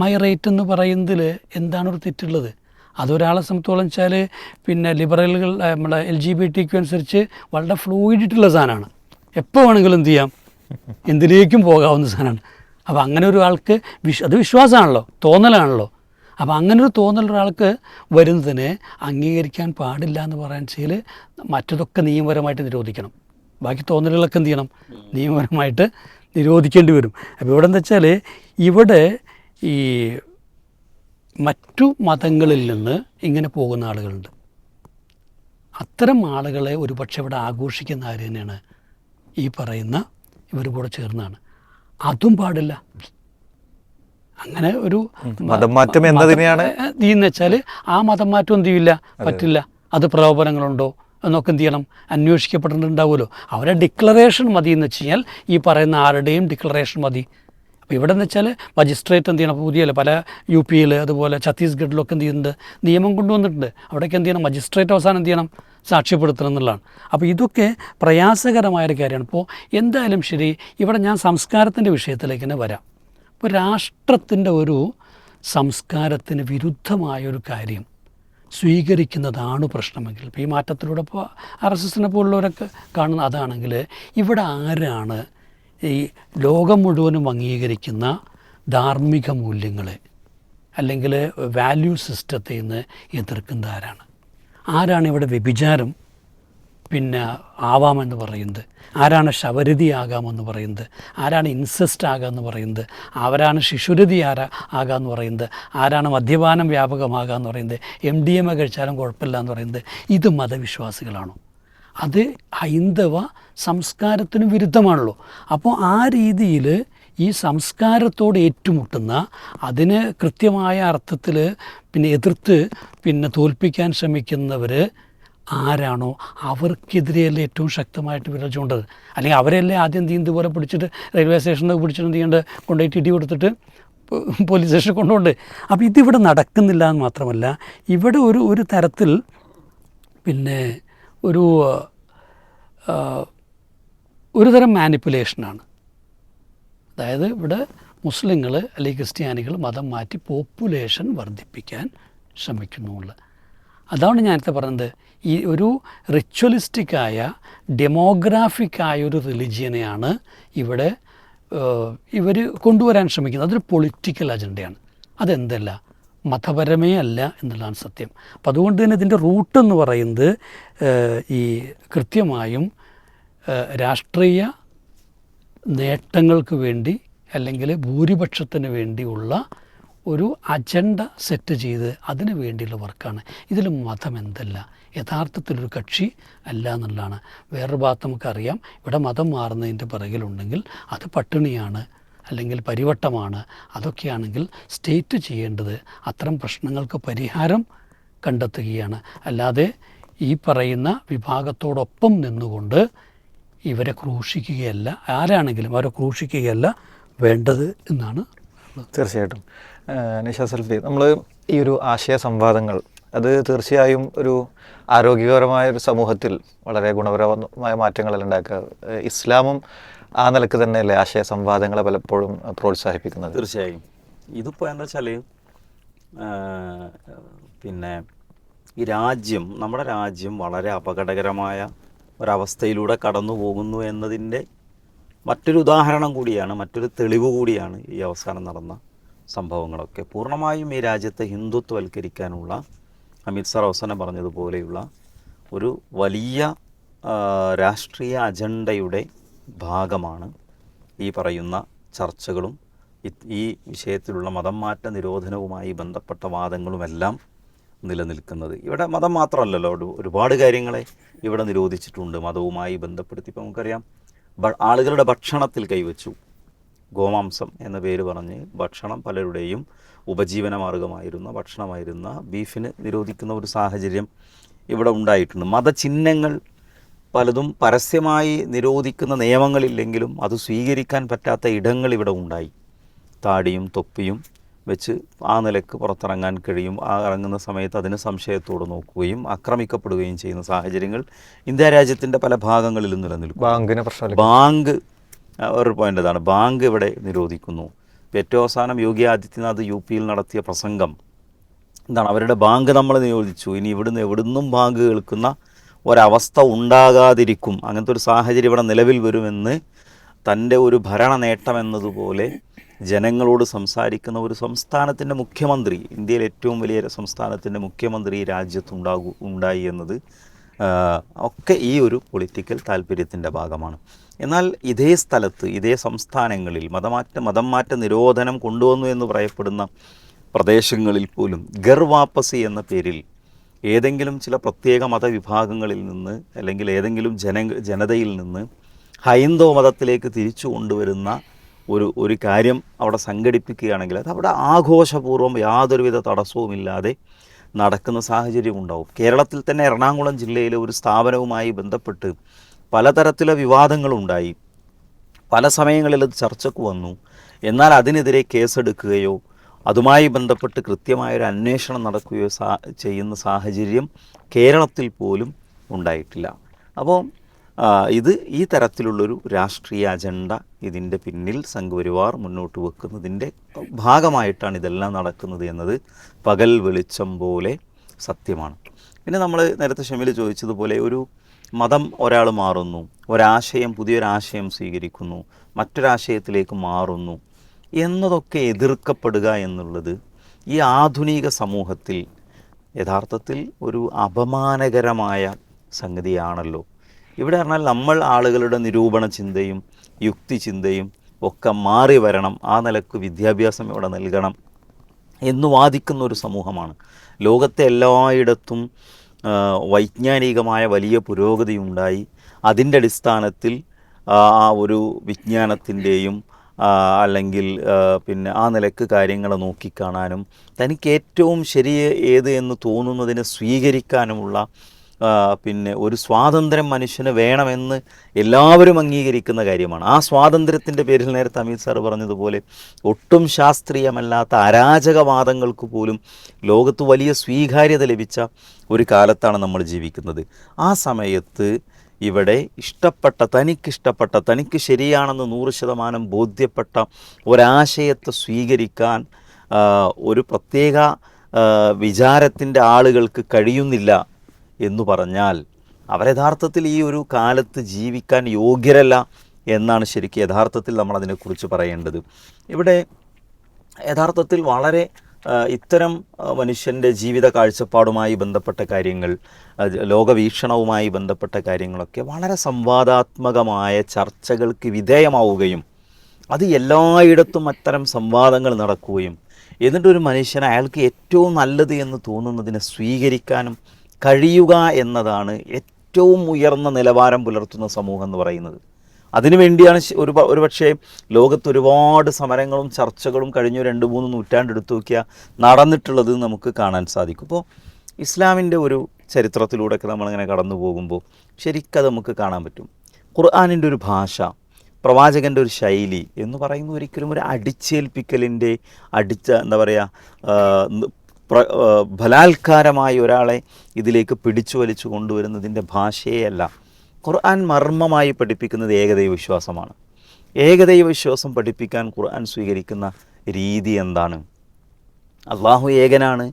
മൈ റൈറ്റ് എന്ന് പറയുന്നതിൽ എന്താണ് ഒരു തെറ്റുള്ളത്? അതൊരാളെ സംബന്ധിച്ചോളം വെച്ചാൽ പിന്നെ ലിബറലുകൾ നമ്മുടെ എൽ ജി ബി ടിക്ക് അനുസരിച്ച് വളരെ ഫ്ലൂയിഡിട്ടുള്ള സാധനമാണ്. എപ്പോൾ വേണമെങ്കിലും എന്ത് ചെയ്യാം? എന്തിലേക്കും പോകാവുന്ന സാധനമാണ്. അപ്പോൾ അങ്ങനെ ഒരാൾക്ക് വിശ്വ അത് വിശ്വാസമാണല്ലോ തോന്നലാണല്ലോ. അപ്പോൾ അങ്ങനെ ഒരു തോന്നൽ ഒരാൾക്ക് വരുന്നതിനെ അംഗീകരിക്കാൻ പാടില്ല എന്ന് പറയാൻ വെച്ചാൽ മറ്റതൊക്കെ നിയമപരമായിട്ട് നിരോധിക്കണം. ബാക്കി തോന്നലുകളൊക്കെ എന്ത് ചെയ്യണം? നിയമപരമായിട്ട് നിരോധിക്കേണ്ടി വരും. അപ്പോൾ ഇവിടെ എന്താ വെച്ചാൽ ഇവിടെ ഈ മറ്റു മതങ്ങളിൽ നിന്ന് ഇങ്ങനെ പോകുന്ന ആളുകളുണ്ട്. അത്തരം ആളുകളെ ഒരുപക്ഷെ ഇവിടെ ആഘോഷിക്കുന്ന ആര് തന്നെയാണ് ഈ പറയുന്ന ഇവർ കൂടെ ചേർന്നാണ്. അതും പാടില്ല. അങ്ങനെ ഒരു മതം മാറ്റം എന്നതിനെയാണ് എന്ന് വെച്ചാൽ ആ മതം മാറ്റം എന്ത് ചെയ്യില്ല? പറ്റില്ല. അത് പ്രലോഭനങ്ങളുണ്ടോ എന്നൊക്കെ എന്ത് ചെയ്യണം? അന്വേഷിക്കപ്പെട്ടിട്ടുണ്ടാവുമല്ലോ. അവരെ ഡിക്ലറേഷൻ മതി എന്ന് വെച്ച് കഴിഞ്ഞാൽ ഈ പറയുന്ന ആരുടെയും ഡിക്ലറേഷൻ മതി. അപ്പോൾ ഇവിടെ എന്ന് വെച്ചാൽ മജിസ്ട്രേറ്റ് എന്ത് ചെയ്യണം? പുതിയ പല യു പിയിൽ അതുപോലെ ഛത്തീസ്ഗഡിലൊക്കെ എന്ത് ചെയ്യുന്നുണ്ട്? നിയമം കൊണ്ടുവന്നിട്ടുണ്ട്. അവിടേക്ക് എന്ത് ചെയ്യണം? മജിസ്ട്രേറ്റ് അവസാനം എന്ത് ചെയ്യണം? സാക്ഷ്യപ്പെടുത്തണം എന്നുള്ളതാണ്. അപ്പോൾ ഇതൊക്കെ പ്രയാസകരമായൊരു കാര്യമാണ്. ഇപ്പോൾ എന്തായാലും ശരി ഇവിടെ ഞാൻ സംസ്കാരത്തിന്റെ വിഷയത്തിലേക്ക് തന്നെ വരാം. ഇപ്പോൾ രാഷ്ട്രത്തിന്റെ ഒരു സംസ്കാരത്തിന് വിരുദ്ധമായൊരു കാര്യം സ്വീകരിക്കുന്നതാണ് പ്രശ്നമെങ്കിൽ. ഇപ്പോൾ ഈ മാറ്റത്തിലൂടെ ഇപ്പോൾ ആർ എസ് എസിനെ പോലുള്ളവരൊക്കെ കാണുന്ന അതാണെങ്കിൽ ഇവിടെ ആരാണ് ഈ ലോകം മുഴുവനും അംഗീകരിക്കുന്ന ധാർമ്മിക മൂല്യങ്ങളെ അല്ലെങ്കിൽ വാല്യൂ സിസ്റ്റത്തെ നിന്ന് എതിർക്കുന്ന ആരാണ്? ആരാണ് ഇവിടെ വ്യഭിചാരം പിന്നെ ആവാമെന്ന് പറയുന്നത്? ആരാണ് ശവരതിയാകാമെന്ന് പറയുന്നത്? ആരാണ് ഇൻസെസ്റ്റ് ആകാമെന്ന് പറയുന്നത്? ആരാണ് ശിശുരതി ആരാ ആകാമെന്ന് പറയുന്നത്? ആരാണ് മദ്യപാനം വ്യാപകമാകാമെന്ന് പറയുന്നത്? എം ഡി എം എ കഴിച്ചാലും കുഴപ്പമില്ല എന്ന് പറയുന്നത്? ഇത് മതവിശ്വാസികളാണോ? അത് ഹൈന്ദവ സംസ്കാരത്തിന് വിരുദ്ധമാണല്ലോ. അപ്പോൾ ആ രീതിയിൽ ഈ സംസ്കാരത്തോട് ഏറ്റുമുട്ടുന്ന അതിന് കൃത്യമായ അർത്ഥത്തിൽ പിന്നെ എതിർത്ത് പിന്നെ തോൽപ്പിക്കാൻ ശ്രമിക്കുന്നവർ ആരാണോ? അവർക്കെതിരെയല്ലേ ഏറ്റവും ശക്തമായിട്ട് വിരൽ ചൂണ്ടത് അല്ലെങ്കിൽ അവരെയല്ലേ ആദ്യം എന്ത് പോലെ പിടിച്ചിട്ട് റെയിൽവേ സ്റ്റേഷനിൽ പിടിച്ചിട്ട് എന്ത് ചെയ്യേണ്ടത് കൊണ്ടുപോയി ഇടി കൊടുത്തിട്ട് പോലീസ് സ്റ്റേഷനിൽ കൊണ്ടുപോണ്ട് അപ്പോൾ ഇതിവിടെ നടക്കുന്നില്ല എന്ന് മാത്രമല്ല ഇവിടെ ഒരു ഒരു തരത്തിൽ പിന്നെ ഒരു ഒരു തരം മാനിപ്പുലേഷനാണ്. അതായത് ഇവിടെ മുസ്ലിങ്ങൾ അല്ലെങ്കിൽ ക്രിസ്ത്യാനികൾ മതം മാറ്റി പോപ്പുലേഷൻ വർദ്ധിപ്പിക്കാൻ ശ്രമിക്കുന്നുള്ളു. അതാണ് ഞാനത്തെ പറഞ്ഞത്. ഈ ഒരു റിച്വലിസ്റ്റിക്കായ ഡെമോഗ്രാഫിക്കായ ഒരു റിലിജിയനെയാണ് ഇവിടെ ഇവർ കൊണ്ടുവരാൻ ശ്രമിക്കുന്നത്. അതൊരു പൊളിറ്റിക്കൽ അജണ്ടയാണ്. അതെന്തല്ല മതപരമേ അല്ല എന്നുള്ളതാണ് സത്യം. അപ്പം അതുകൊണ്ട് തന്നെ ഇതിന്റെ റൂട്ട് എന്ന് പറയുന്നത് ഈ കൃത്യമായും രാഷ്ട്രീയ നേട്ടങ്ങൾക്ക് വേണ്ടി അല്ലെങ്കിൽ ഭൂരിപക്ഷത്തിന് വേണ്ടിയുള്ള ഒരു അജണ്ട സെറ്റ് ചെയ്ത് അതിനു വേണ്ടിയുള്ള വർക്കാണ്. ഇതിൽ മതം എന്തല്ല? യഥാർത്ഥത്തിലൊരു കക്ഷി അല്ല എന്നുള്ളതാണ്. വേറൊരു ഭാഗത്ത് നമുക്കറിയാം ഇവിടെ മതം മാറുന്നതിന്റെ പിറകിലുണ്ടെങ്കിൽ അത് പട്ടിണിയാണ് അല്ലെങ്കിൽ പരിവട്ടമാണ് അതൊക്കെയാണെങ്കിൽ സ്റ്റേറ്റ് ചെയ്യേണ്ടത് അത്തരം പ്രശ്നങ്ങൾക്ക് പരിഹാരം കണ്ടെത്തുകയാണ്. അല്ലാതെ ഈ പറയുന്ന വിഭാഗത്തോടൊപ്പം നിന്നുകൊണ്ട് ഇവരെ ക്രൂശിക്കുകയല്ല ആരാണെങ്കിലും അവരെ ക്രൂശിക്കുകയല്ല വേണ്ടത് എന്നാണ് തീർച്ചയായിട്ടും. നിഷ സൽഫി നമ്മൾ ഈ ഒരു ആശയ സംവാദങ്ങൾ അത് തീർച്ചയായും ഒരു ആരോഗ്യകരമായ ഒരു സമൂഹത്തിൽ വളരെ ഗുണപരമായ മാറ്റങ്ങളെല്ലാം ഉണ്ടാക്കുക. ഇസ്ലാമും ആ നിലയ്ക്ക് തന്നെയല്ലേ ആശയ സംവാദങ്ങളെ പലപ്പോഴും പ്രോത്സാഹിപ്പിക്കുന്നത്? തീർച്ചയായും. ഇതിപ്പോൾ എന്താ വെച്ചാൽ പിന്നെ ഈ രാജ്യം നമ്മുടെ രാജ്യം വളരെ അപകടകരമായ ഒരവസ്ഥയിലൂടെ കടന്നു പോകുന്നു എന്നതിന്റെ മറ്റൊരു ഉദാഹരണം കൂടിയാണ് മറ്റൊരു തെളിവ് കൂടിയാണ് ഈ അവസാനം നടന്ന സംഭവങ്ങളൊക്കെ. പൂർണമായും ഈ രാജ്യത്തെ ഹിന്ദുത്വവൽക്കരിക്കാനുള്ള അമിത് സാർ അവസാനം പറഞ്ഞതുപോലെയുള്ള ഒരു വലിയ രാഷ്ട്രീയ അജണ്ടയുടെ ഭാഗമാണ് ഈ പറയുന്ന ചർച്ചകളും ഈ വിഷയത്തിലുള്ള മതം മാറ്റ നിരോധനവുമായി ബന്ധപ്പെട്ട വാദങ്ങളുമെല്ലാം നിലനിൽക്കുന്നത്. ഇവിടെ മതം മാത്രമല്ലല്ലോ ഒരുപാട് കാര്യങ്ങളെ ഇവിടെ നിരോധിച്ചിട്ടുണ്ട് മതവുമായി ബന്ധപ്പെടുത്തി. ഇപ്പോൾ നമുക്കറിയാം ആളുകളുടെ ഭക്ഷണത്തിൽ കൈവച്ചു. ഗോമാംസം എന്ന പേര് പറഞ്ഞ് ഭക്ഷണം പലരുടെയും ഉപജീവന മാർഗമായിരുന്ന ഭക്ഷണമായിരുന്ന ബീഫിന് നിരോധിക്കുന്ന ഒരു സാഹചര്യം ഇവിടെ ഉണ്ടായിട്ടുണ്ട്. മതചിഹ്നങ്ങൾ പലതും പരസ്യമായി നിരോധിക്കുന്ന നിയമങ്ങളില്ലെങ്കിലും അത് സ്വീകരിക്കാൻ പറ്റാത്ത ഇടങ്ങൾ ഇവിടെ ഉണ്ടായി. താടിയും തൊപ്പിയും വെച്ച് ആ നിലയ്ക്ക് പുറത്തിറങ്ങാൻ കഴിയും. ആ ഇറങ്ങുന്ന സമയത്ത് അതിന് സംശയത്തോട് നോക്കുകയും ആക്രമിക്കപ്പെടുകയും ചെയ്യുന്ന സാഹചര്യങ്ങൾ ഇന്ത്യ രാജ്യത്തിന്റെ പല ഭാഗങ്ങളിലും നിലനിൽക്കും. ബാങ്കിന് പ്രശ്നം ബാങ്ക് ഒരു പോയിന്റ് അതാണ് ബാങ്ക് ഇവിടെ നിരോധിക്കുന്നു. ഏറ്റവും അവസാനം യോഗി ആദിത്യനാഥ് യു പിയിൽ നടത്തിയ പ്രസംഗം എന്താണ്? അവരുടെ ബാങ്ക് നമ്മൾ നിരോധിച്ചു ഇനി ഇവിടുന്ന് എവിടുന്നും ബാങ്ക് കേൾക്കുന്ന ഒരവസ്ഥ ഉണ്ടാകാതിരിക്കും. അങ്ങനത്തെ ഒരു സാഹചര്യം ഇവിടെ നിലവിൽ വരുമെന്ന് തന്റെ ഒരു ഭരണ നേട്ടം എന്നതുപോലെ ജനങ്ങളോട് സംസാരിക്കുന്ന ഒരു സംസ്ഥാനത്തിന്റെ മുഖ്യമന്ത്രി ഇന്ത്യയിലെ ഏറ്റവും വലിയ സംസ്ഥാനത്തിന്റെ മുഖ്യമന്ത്രി രാജ്യത്തുണ്ടാകൂ ഉണ്ടായി എന്നത് ഒക്കെ ഈ ഒരു പൊളിറ്റിക്കൽ താല്പര്യത്തിന്റെ ഭാഗമാണ്. എന്നാൽ ഇതേ സ്ഥലത്ത് ഇതേ സംസ്ഥാനങ്ങളിൽ മതമാറ്റ മതം മാറ്റ നിരോധനം കൊണ്ടുവന്നു എന്ന് പറയപ്പെടുന്ന പ്രദേശങ്ങളിൽ പോലും ഗർവാപ്പസി എന്ന പേരിൽ ഏതെങ്കിലും ചില പ്രത്യേക മതവിഭാഗങ്ങളിൽ നിന്ന് അല്ലെങ്കിൽ ഏതെങ്കിലും ജന ജനതയിൽ നിന്ന് ഹൈന്ദവ മതത്തിലേക്ക് തിരിച്ചു കൊണ്ടുവരുന്ന ഒരു ഒരു കാര്യം അവിടെ സംഘടിപ്പിക്കുകയാണെങ്കിൽ അത് അവിടെ ആഘോഷപൂർവം യാതൊരുവിധ തടസ്സവുമില്ലാതെ നടക്കുന്ന സാഹചര്യം ഉണ്ടാവും കേരളത്തിൽ തന്നെ എറണാകുളം ജില്ലയിലെ ഒരു സ്ഥാപനവുമായി ബന്ധപ്പെട്ട് പലതരത്തിലെ വിവാദങ്ങളുണ്ടായി. പല സമയങ്ങളിൽ അത് ചർച്ചയ്ക്ക് വന്നു. എന്നാൽ അതിനെതിരെ കേസെടുക്കുകയോ അതുമായി ബന്ധപ്പെട്ട് കൃത്യമായൊരു അന്വേഷണം നടക്കുകയോ ചെയ്യുന്ന സാഹചര്യം കേരളത്തിൽ പോലും ഉണ്ടായിട്ടില്ല. അപ്പോൾ ഇത് ഈ തരത്തിലുള്ളൊരു രാഷ്ട്രീയ അജണ്ട ഇതിന്റെ പിന്നിൽ സംഘപരിവാർ മുന്നോട്ട് വെക്കുന്നതിന്റെ ഭാഗമായിട്ടാണ് ഇതെല്ലാം നടക്കുന്നത് എന്നത് പകൽ വെളിച്ചം പോലെ സത്യമാണ്. പിന്നെ നമ്മൾ നേരത്തെ ഷമിൽ ചോദിച്ചതുപോലെ ഒരു മതം ഒരാൾ മാറുന്നു ഒരാശയം പുതിയൊരാശയം സ്വീകരിക്കുന്നു മറ്റൊരാശയത്തിലേക്ക് മാറുന്നു എന്നതൊക്കെ എതിർക്കപ്പെടുക എന്നുള്ളത് ഈ ആധുനിക സമൂഹത്തിൽ യഥാർത്ഥത്തിൽ ഒരു അപമാനകരമായ സംഗതിയാണല്ലോ. ഇവിടെ പറഞ്ഞാൽ നമ്മൾ ആളുകളുടെ നിരൂപണ ചിന്തയും യുക്തി ചിന്തയും ഒക്കെ മാറി വരണം ആ നിലയ്ക്ക് വിദ്യാഭ്യാസം ഇവിടെ നൽകണം എന്ന് വാദിക്കുന്ന ഒരു സമൂഹമാണ്. ലോകത്തെ എല്ലായിടത്തും വൈജ്ഞാനികമായ വലിയ പുരോഗതി ഉണ്ടായി അതിന്റെ അടിസ്ഥാനത്തിൽ ആ ഒരു വിജ്ഞാനത്തിന്റെയും അല്ലെങ്കിൽ പിന്നെ ആ നിലയ്ക്ക് കാര്യങ്ങൾ നോക്കിക്കാണാനും തനിക്ക് ഏറ്റവും ശരി ഏത് എന്ന് തോന്നുന്നതിനെ സ്വീകരിക്കാനുമുള്ള പിന്നെ ഒരു സ്വാതന്ത്ര്യം മനുഷ്യന് വേണമെന്ന് എല്ലാവരും അംഗീകരിക്കുന്ന കാര്യമാണ്. ആ സ്വാതന്ത്ര്യത്തിന്റെ പേരിൽ നേരത്തെ അമിത് സാർ പറഞ്ഞതുപോലെ ഒട്ടും ശാസ്ത്രീയമല്ലാത്ത അരാജകവാദങ്ങൾക്ക് പോലും ലോകത്ത് വലിയ സ്വീകാര്യത ലഭിച്ച ഒരു കാലത്താണ് നമ്മൾ ജീവിക്കുന്നത്. ആ സമയത്ത് ഇവിടെ ഇഷ്ടപ്പെട്ട തനിക്കിഷ്ടപ്പെട്ട തനിക്ക് ശരിയാണെന്ന് നൂറ് ശതമാനം ബോധ്യപ്പെട്ട ഒരാശയത്തെ സ്വീകരിക്കാൻ ഒരു പ്രത്യേക വിചാരത്തിന്റെ ആളുകൾക്ക് കഴിയുന്നില്ല എന്ന് പറഞ്ഞാൽ അവർ യഥാർത്ഥത്തിൽ ഈ ഒരു കാലത്ത് ജീവിക്കാൻ യോഗ്യരല്ല എന്നാണ് ശരിക്കും യഥാർത്ഥത്തിൽ നമ്മൾ അതിനെക്കുറിച്ച് പറയേണ്ടത്. ഇവിടെ യഥാർത്ഥത്തിൽ വളരെ ഇത്തരം മനുഷ്യന്റെ ജീവിത കാഴ്ചപ്പാടുമായി ബന്ധപ്പെട്ട കാര്യങ്ങൾ ലോകവീക്ഷണവുമായി ബന്ധപ്പെട്ട കാര്യങ്ങളൊക്കെ വളരെ സംവാദാത്മകമായ ചർച്ചകൾക്ക് വിധേയമാവുകയും അത് എല്ലായിടത്തും അത്തരം സംവാദങ്ങൾ നടക്കുകയും എന്നിട്ടൊരു മനുഷ്യൻ അയാൾക്ക് ഏറ്റവും നല്ലത് എന്ന് തോന്നുന്നതിനെ സ്വീകരിക്കാനും കഴിയുക എന്നതാണ് ഏറ്റവും ഉയർന്ന നിലവാരം പുലർത്തുന്ന സമൂഹം എന്ന് പറയുന്നത്. അതിനുവേണ്ടിയാണ് വേണ്ടിയാണ് ഒരു ഒരുപക്ഷെ ഒരു പക്ഷേ ലോകത്ത് ഒരുപാട് സമരങ്ങളും ചർച്ചകളും കഴിഞ്ഞ രണ്ട് മൂന്ന് നൂറ്റാണ്ട് എടുത്തു നോക്കിയാൽ നടന്നിട്ടുള്ളത് നമുക്ക് കാണാൻ സാധിക്കും. ഇപ്പോൾ ഇസ്ലാമിന്റെ ഒരു ചരിത്രത്തിലൂടെയൊക്കെ നമ്മളിങ്ങനെ കടന്നു പോകുമ്പോൾ ശരിക്കത് നമുക്ക് കാണാൻ പറ്റും. ഖുർആാനിന്റെ ഒരു ഭാഷ പ്രവാചകന്റെ ഒരു ശൈലി എന്ന് പറയുന്നത് ഒരിക്കലും ഒരു അടിച്ചേൽപ്പിക്കലിന്റെ അടിച്ച എന്താ പറയുക ബലാത്കാരമായി ഒരാളെ ഇതിലേക്ക് പിടിച്ചു വലിച്ചു കൊണ്ടുവരുന്നതിന്റെ ഭാഷയല്ല ഖുർആൻ മർമ്മമായി പഠിപ്പിക്കുന്നത് ഏകദൈവ വിശ്വാസമാണ്. ഏകദൈവ വിശ്വാസം പഠിപ്പിക്കാൻ ഖുർആൻ സ്വീകരിക്കുന്ന രീതി എന്താണ്? അള്ളാഹു ഏകനാണ്.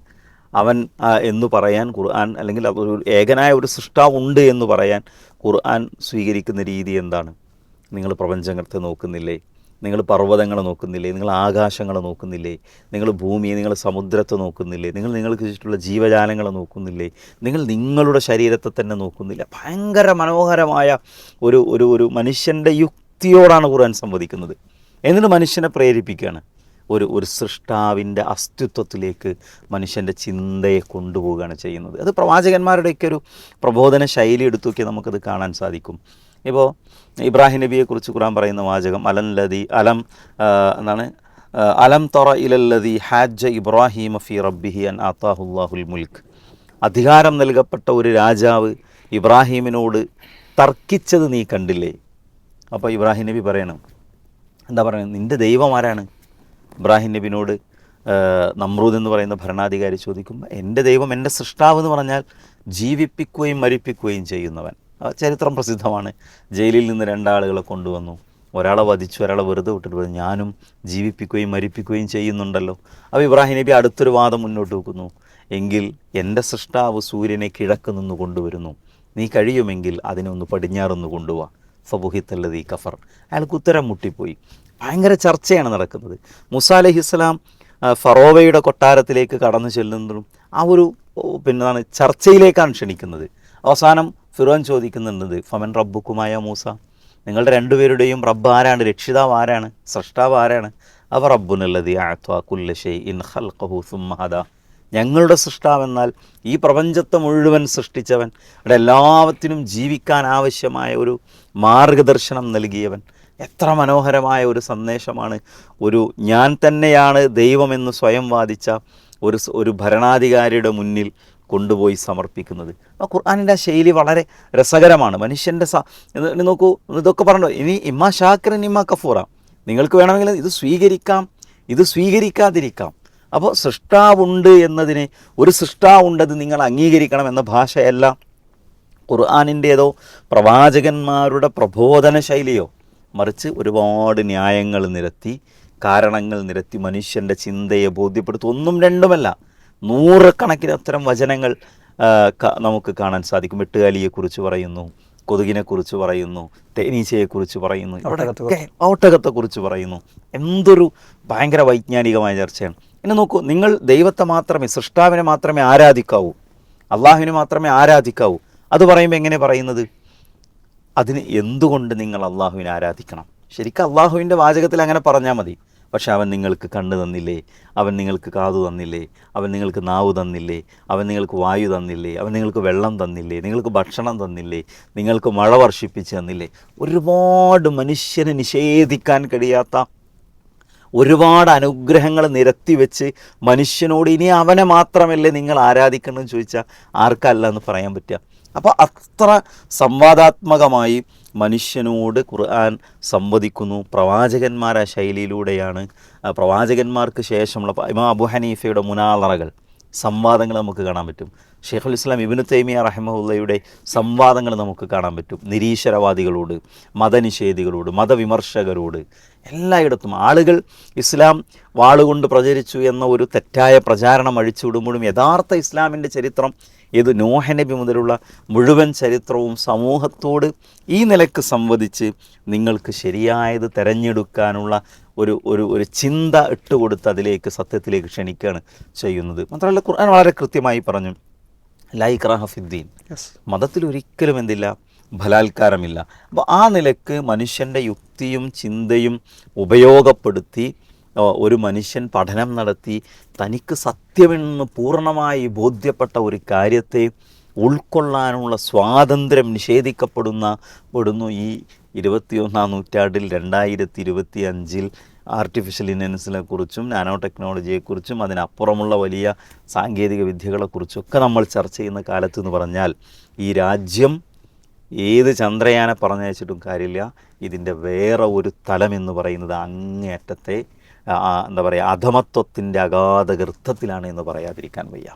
അവൻ എന്ന് പറയാൻ ഖുർആൻ അല്ലെങ്കിൽ ഒരു ഏകനായ ഒരു സൃഷ്ടാവ് ഉണ്ട് എന്ന് പറയാൻ ഖുർആൻ സ്വീകരിക്കുന്ന രീതി എന്താണ്? നിങ്ങൾ പ്രപഞ്ചത്തെ നോക്കുന്നില്ലേ? നിങ്ങൾ പർവതങ്ങളെ നോക്കുന്നില്ലേ? നിങ്ങൾ ആകാശങ്ങളെ നോക്കുന്നില്ലേ? നിങ്ങൾ ഭൂമിയെ നിങ്ങൾ സമുദ്രത്തെ നോക്കുന്നില്ലേ? നിങ്ങൾ നിങ്ങൾക്ക് ചുറ്റുള്ള ജീവജാലങ്ങളെ നോക്കുന്നില്ലേ? നിങ്ങൾ നിങ്ങളുടെ ശരീരത്തെ തന്നെ നോക്കുന്നില്ല. ഭയങ്കര മനോഹരമായ ഒരു ഒരു ഒരു മനുഷ്യന്റെ യുക്തിയോടാണ് ഖുർആൻ സംവദിക്കുന്നത്. എന്നിട്ട് മനുഷ്യനെ പ്രേരിപ്പിക്കുകയാണ്. ഒരു ഒരു സൃഷ്ടാവിന്റെ അസ്തിത്വത്തിലേക്ക് മനുഷ്യന്റെ ചിന്തയെ കൊണ്ടുപോവുകയാണ് ചെയ്യുന്നത്. അത് പ്രവാചകന്മാരുടെയൊക്കെ ഒരു പ്രബോധന ശൈലി എടുത്തു നോക്കിയാൽ നമുക്കത് കാണാൻ സാധിക്കും. ഇപ്പോൾ ഇബ്രാഹിം നബിയെക്കുറിച്ച് ഖുറാൻ പറയുന്ന വാചകം അലൻ ലതി അലം എന്നാണ്. അലം തൊറ ഇലല്ലതി ഹാജ ഇബ്രാഹിം ഫി റബ്ബിഹി അൻ അത്താഹുല്ലാഹുൽ മുൽക്ക് അധികാരം നൽകപ്പെട്ട ഒരു രാജാവ് ഇബ്രാഹീമിനോട് തർക്കിച്ചത് നീ കണ്ടില്ലേ? അപ്പോൾ ഇബ്രാഹിം നബി പറയണം. എന്താ പറയുന്നത്? നിന്റെ ദൈവം ആരാണ്? ഇബ്രാഹിം നബിനോട് നമ്രൂദ് എന്ന് പറയുന്ന ഭരണാധികാരി ചോദിക്കുമ്പോൾ എന്റെ ദൈവം എന്റെ സൃഷ്ടാവ് എന്ന് പറഞ്ഞാൽ ജീവിപ്പിക്കുകയും മരിപ്പിക്കുകയും ചെയ്യുന്നവൻ. ചരിത്രം പ്രസിദ്ധമാണ്. ജയിലിൽ നിന്ന് രണ്ടാളുകളെ കൊണ്ടുവന്നു. ഒരാളെ വധിച്ചു ഒരാളെ വെറുതെ വിട്ടിട്ട് പറഞ്ഞു ഞാനും ജീവിപ്പിക്കുകയും മരിപ്പിക്കുകയും ചെയ്യുന്നുണ്ടല്ലോ. അപ്പോൾ ഇബ്രാഹിം നബി അടുത്തൊരു വാദം മുന്നോട്ട് വെക്കുന്നു. എങ്കിൽ എന്റെ സൃഷ്ടാവ് സൂര്യനെ കിഴക്ക് നിന്ന് കൊണ്ടുവരുന്നു. നീ കഴിയുമെങ്കിൽ അതിനെ ഒന്ന് പടിഞ്ഞാറൊന്ന് കൊണ്ടുപോവാ ഫബുഹിത്തല്ലത് ഈ കഫർ. അയാൾക്ക് ഉത്തരം മുട്ടിപ്പോയി. ഭയങ്കര ചർച്ചയാണ് നടക്കുന്നത്. മുസ അലഹിസ്സലാം ആ, ഫറോവയുടെ കൊട്ടാരത്തിലേക്ക് കടന്നു ചെല്ലുന്നതും ആ ഒരു പിന്നെന്താണ് ചർച്ചയിലേക്കാണ് ക്ഷണിക്കുന്നത്. അവസാനം ഫിറോൻ ചോദിക്കുന്നുണ്ട് ഫമൻ റബ്ബുക്കുമായ മൂസ? നിങ്ങളുടെ രണ്ടുപേരുടെയും റബ്ബ് ആരാണ്? രക്ഷിതാവ് ആരാണ്? സൃഷ്ടാവ് ആരാണ്? അവ റബ്ബുനുള്ളത് ആത്വാ കുല്ല ഷെയ് ഇൻ ഖൽഖഹു സുമ്മഹദ ഞങ്ങളുടെ സൃഷ്ടാവെന്നാൽ ഈ പ്രപഞ്ചത്തെ മുഴുവൻ സൃഷ്ടിച്ചവൻ ഇവിടെ എല്ലാവത്തിനും ജീവിക്കാൻ ആവശ്യമായ ഒരു മാർഗദർശനം നൽകിയവൻ. എത്ര മനോഹരമായ ഒരു സന്ദേശമാണ്. ഒരു ഞാൻ തന്നെയാണ് ദൈവമെന്ന് സ്വയം വാദിച്ച ഒരു ഒരു ഭരണാധികാരിയുടെ മുന്നിൽ കൊണ്ടുപോയി സമർപ്പിക്കുന്നത്. ആ ഖുർആാനിന്റെ ആ ശൈലി വളരെ രസകരമാണ്. മനുഷ്യന്റെ സ നോക്കൂ ഇതൊക്കെ പറഞ്ഞു ഇനി ഇമ്മ ഷാക്കിറൻ ഇമ്മ കഫൂറ. നിങ്ങൾക്ക് വേണമെങ്കിൽ ഇത് സ്വീകരിക്കാം ഇത് സ്വീകരിക്കാതിരിക്കാം. അപ്പോൾ സൃഷ്ടാവുണ്ട് എന്നതിനെ ഒരു സൃഷ്ടാവുണ്ടത് നിങ്ങൾ അംഗീകരിക്കണം എന്ന ഭാഷയല്ല ഖുർആാനിന്റേതോ പ്രവാചകന്മാരുടെ പ്രബോധന ശൈലിയോ. മറിച്ച് ഒരുപാട് ന്യായങ്ങൾ നിരത്തി കാരണങ്ങൾ നിരത്തി മനുഷ്യന്റെ ചിന്തയെ ബോധ്യപ്പെടുത്തും. ഒന്നും രണ്ടുമല്ല. നൂറുകണക്കിന് അത്തരം വചനങ്ങൾ നമുക്ക് കാണാൻ സാധിക്കും. വെട്ടുകാലിയെക്കുറിച്ച് പറയുന്നു കൊതുകിനെക്കുറിച്ച് പറയുന്നു തേനീച്ചയെക്കുറിച്ച് പറയുന്നു ഇവിടെയൊക്കെ ഒട്ടകത്തെക്കുറിച്ച് പറയുന്നു. എന്തൊരു ഭയങ്കര വൈജ്ഞാനികമായ ചർച്ചയാണ്. എന്നെ നോക്കൂ നിങ്ങൾ ദൈവത്തെ മാത്രമേ സൃഷ്ടാവിനെ മാത്രമേ ആരാധിക്കാവൂ. അള്ളാഹുവിനെ മാത്രമേ ആരാധിക്കാവൂ. അത് പറയുമ്പോൾ എങ്ങനെ പറയുന്നത്? അതിന് എന്തുകൊണ്ട് നിങ്ങൾ അള്ളാഹുവിനെ ആരാധിക്കണം? ശരിക്കും അള്ളാഹുവിന്റെ വാചകത്തിൽ അങ്ങനെ പറഞ്ഞാൽ മതി. പക്ഷെ അവൻ നിങ്ങൾക്ക് കണ്ണ് തന്നില്ലേ? അവൻ നിങ്ങൾക്ക് കാതു തന്നില്ലേ? അവൻ നിങ്ങൾക്ക് നാവ് തന്നില്ലേ? അവൻ നിങ്ങൾക്ക് വായു തന്നില്ലേ? അവൻ നിങ്ങൾക്ക് വെള്ളം തന്നില്ലേ? നിങ്ങൾക്ക് ഭക്ഷണം തന്നില്ലേ? നിങ്ങൾക്ക് മഴ വർഷിപ്പിച്ച് തന്നില്ലേ? ഒരുപാട് മനുഷ്യനെ നിഷേധിക്കാൻ കഴിയാത്ത ഒരുപാട് അനുഗ്രഹങ്ങൾ നിരത്തി വെച്ച് മനുഷ്യനോട് ഇനി അവനെ മാത്രമല്ലേ നിങ്ങൾ ആരാധിക്കണമെന്ന് ചോദിച്ചാൽ ആർക്കല്ല എന്ന് പറയാൻ പറ്റുക. അപ്പോൾ അത്ര സംവാദാത്മകമായി മനുഷ്യനോട് ഖുർആൻ സംവദിക്കുന്നു. പ്രവാചകന്മാരാ ശൈലിയിലൂടെയാണ് പ്രവാചകന്മാർക്ക് ശേഷമുള്ള ഇമാ അബു ഹനീഫയുടെ മുനാലറകൾ സംവാദങ്ങൾ നമുക്ക് കാണാൻ പറ്റും. ഷെയ്ഖുൽ ഇസ്ലാം ഇബിനു തൈമിയ റഹ്മുള്ളയുടെ സംവാദങ്ങൾ നമുക്ക് കാണാൻ പറ്റും. നിരീശ്വരവാദികളോട് മതനിഷേധികളോട് മതവിമർശകരോട് എല്ലായിടത്തും. ആളുകൾ ഇസ്ലാം വാളുകൊണ്ട് പ്രചരിച്ചു എന്ന ഒരു തെറ്റായ പ്രചാരണം അഴിച്ചുവിടുമ്പോഴും യഥാർത്ഥ ഇസ്ലാമിന്റെ ചരിത്രം ഇത് നോഹനബി മുതലുള്ള മുഴുവൻ ചരിത്രവും സമൂഹത്തോട് ഈ നിലയ്ക്ക് സംവദിച്ച് നിങ്ങൾക്ക് ശരിയായത് തിരഞ്ഞെടുക്കാനുള്ള ഒരു ഒരു ഒരു ചിന്ത ഇട്ടുകൊടുത്ത് അതിലേക്ക് സത്യത്തിലേക്ക് ക്ഷണിക്കുകയാണ് ചെയ്യുന്നത്. മാത്രമല്ല ഖുർആൻ വളരെ കൃത്യമായി പറഞ്ഞു. ലൈക്രാഹ ഫിദ്ദീൻ. മതത്തിൽ ഒരിക്കലും എന്തില്ല? ബലാത്കാരമില്ല. അപ്പോൾ ആ നിലയ്ക്ക് മനുഷ്യന്റെ യുക്തിയും ചിന്തയും ഉപയോഗപ്പെടുത്തി ഒരു മനുഷ്യൻ പഠനം നടത്തി തനിക്ക് സത്യമെന്ന് പൂർണമായി ബോധ്യപ്പെട്ട ഒരു കാര്യത്തെ ഉൾക്കൊള്ളാനുള്ള സ്വാതന്ത്ര്യം നിഷേധിക്കപ്പെടുന്ന പെടുന്നു ഈ ഇരുപത്തിയൊന്നാം നൂറ്റാണ്ടിൽ രണ്ടായിരത്തി ഇരുപത്തി അഞ്ചിൽ ആർട്ടിഫിഷ്യൽ ഇന്റലിജൻസിനെ കുറിച്ചും നാനോ ടെക്നോളജിയെക്കുറിച്ചും അതിനപ്പുറമുള്ള വലിയ സാങ്കേതിക വിദ്യകളെക്കുറിച്ചൊക്കെ നമ്മൾ ചർച്ച ചെയ്യുന്ന കാലത്ത് എന്ന് പറഞ്ഞാൽ ഈ രാജ്യം ഏത് ചന്ദ്രയാനെ പറഞ്ഞയച്ചിട്ടും കാര്യമില്ല. ഇതിന്റെ വേറെ ഒരു തലം എന്ന് പറയുന്നത് അങ്ങേയറ്റത്തെ എന്താ പറയുക അധമത്വത്തിന്റെ അഗാധ ഗർത്തത്തിലാണ് എന്ന് പറയാതിരിക്കാൻ വയ്യ.